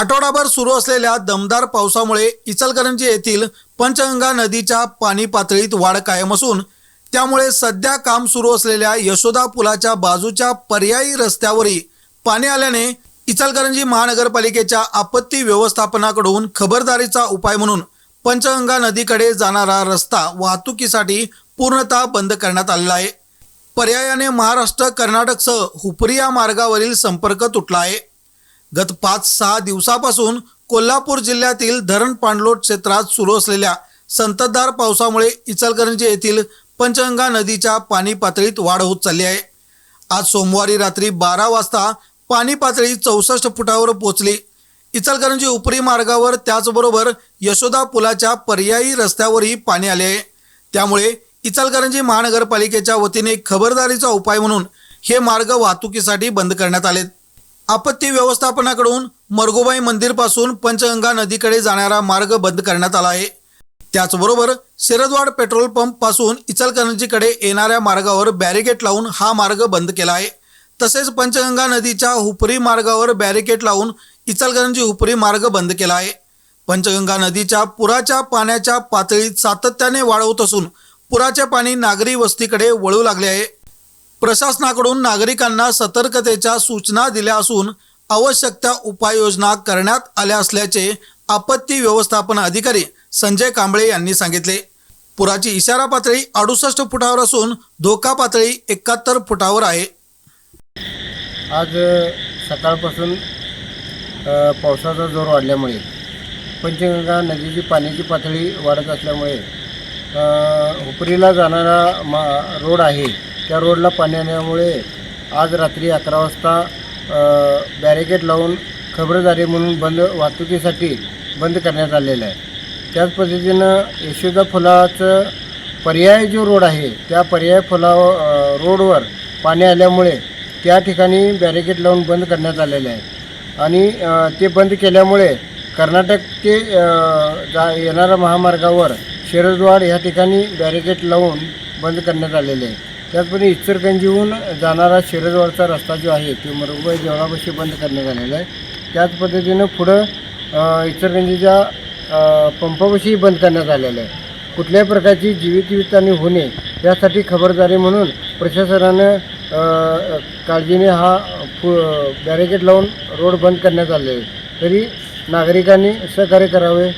आठवडाभर सुरू असलेल्या दमदार पावसामुळे इचलकरंजी येथील पंचगंगा नदीच्या पाणी पातळीत वाढ कायम असून त्यामुळे सध्या काम सुरू असलेल्या यशोदा पुलाच्या बाजूच्या पर्यायी रस्त्यावरही पाणी आल्याने इचलकरंजी महानगरपालिकेच्या आपत्ती व्यवस्थापनाकडून खबरदारीचा उपाय म्हणून पंचगंगा नदीकडे जाणारा रस्ता वाहतुकीसाठी पूर्णतः बंद करण्यात आलेला आहे. पर्यायाने महाराष्ट्र कर्नाटकसह हुपरिया मार्गावरील संपर्क तुटला आहे. गत पाच सहा दिवसापासून कोल्हापूर जिल्ह्यातील धरण पाणलोट क्षेत्रात सुरू असलेल्या संततधार पावसामुळे इचलकरंजी येथील पंचगंगा नदीच्या पाणी पातळीत वाढ होत चालली आहे. आज सोमवारी रात्री बारा वाजता पाणी पातळी चौसष्ट फुटावर पोहोचली. इचलकरंजी उपरी मार्गावर त्याचबरोबर यशोदा पुलाच्या पर्यायी रस्त्यावरही पाणी आले आहे. त्यामुळे इचलकरंजी महानगरपालिकेच्या वतीने खबरदारीचा उपाय म्हणून हे मार्ग वाहतुकीसाठी बंद करण्यात आलेत. आपत्ती व्यवस्थापनाकडून मरगोबाई मंदिरपासून पंचगंगा नदीकडे जाणारा मार्ग बंद करण्यात आला आहे. त्याचबरोबर शिरदवाड पेट्रोल पंपपासून इचलकरंजीकडे येणाऱ्या मार्गावर बॅरिकेड लावून हा मार्ग बंद केला आहे. तसेच पंचगंगा नदीच्या हुपरी मार्गावर बॅरिकेड लावून इचलकरंजी हुपरी मार्ग बंद केला आहे. पंचगंगा नदीच्या पुराच्या पाण्याच्या पातळीत सातत्याने वाढ होत असून पुराचे पाणी नागरी वस्तीकडे वळू लागले आहे. प्रशासनाकडून नागरिकांना सतर्कतेच्या सूचना दिल्या असून आवश्यक त्या उपाययोजना करण्यात आल्या असल्याचे आपत्ती व्यवस्थापन अधिकारी संजय कांबळे यांनी सांगितले. पुराची इशारा पातळी अडुसष्ट फुटावर असून धोका पातळी एकाहत्तर फुटावर आहे. आज सकाळपासून पावसाचा जोर वाढल्यामुळे पंचगंगा नदीची पाण्याची पातळी वाढत असल्यामुळे हुपरीला जाणारा मा रोड आहे त्या रोडला पाणी आल्यामुळे आज रात्री अकरा वाजता बॅरिकेड लावून खबरदारी म्हणून बंद वाहतुकीसाठी बंद करण्यात आलेलं आहे. त्याच पद्धतीनं यशोदा फुलाचं पर्याय जो रोड आहे त्या पर्याय फुला रोडवर पाणी आल्यामुळे त्या ठिकाणी बॅरिकेड लावून बंद करण्यात आलेलं आहे. आणि ते बंद केल्यामुळे कर्नाटक ते जा येणाऱ्या महामार्गावर शिरदवाड ह्या ठिकाणी बॅरिकेड लावून बंद करण्यात आलेले आहे. त्याचप्रमाणे इचलकंजीहून जाणारा शिरदवाडचा रस्ता जो आहे तो मुरगुबाई देवळापाशी बंद करण्यात आलेला आहे. त्याच पद्धतीनं पुढं अ, पंपापाशीही पंपापाशी बंद करण्यात आलेलं आहे. कुठल्याही प्रकारची जीवितवितानी होणे यासाठी खबरदारी म्हणून प्रशासनानं काळजीने हा फु बॅरिकेड लावून रोड बंद करण्यात आले आहे. तरी नागरिकांनी सहकार्य करावे.